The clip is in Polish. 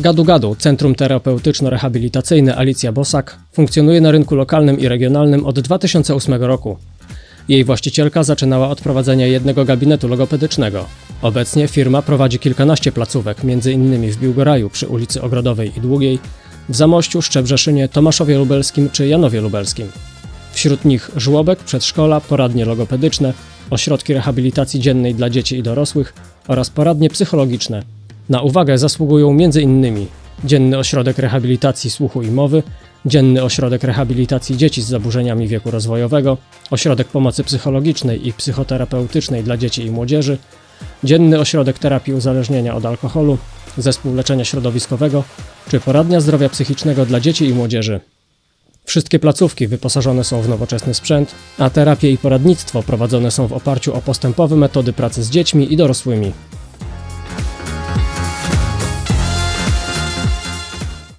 Gadu Gadu, Centrum Terapeutyczno-Rehabilitacyjne Alicja Bosak, funkcjonuje na rynku lokalnym i regionalnym od 2008 roku. Jej właścicielka zaczynała od prowadzenia jednego gabinetu logopedycznego. Obecnie firma prowadzi kilkanaście placówek, m.in. w Biłgoraju przy ulicy Ogrodowej i Długiej, w Zamościu, Szczebrzeszynie, Tomaszowie Lubelskim czy Janowie Lubelskim. Wśród nich żłobek, przedszkola, poradnie logopedyczne, ośrodki rehabilitacji dziennej dla dzieci i dorosłych oraz poradnie psychologiczne. Na uwagę zasługują m.in. Dzienny Ośrodek Rehabilitacji Słuchu i Mowy, Dzienny Ośrodek Rehabilitacji Dzieci z Zaburzeniami Wieku Rozwojowego, Ośrodek Pomocy Psychologicznej i Psychoterapeutycznej dla Dzieci i Młodzieży, Dzienny Ośrodek Terapii Uzależnienia od Alkoholu, Zespół Leczenia Środowiskowego czy Poradnia Zdrowia Psychicznego dla Dzieci i Młodzieży. Wszystkie placówki wyposażone są w nowoczesny sprzęt, a terapie i poradnictwo prowadzone są w oparciu o postępowe metody pracy z dziećmi i dorosłymi.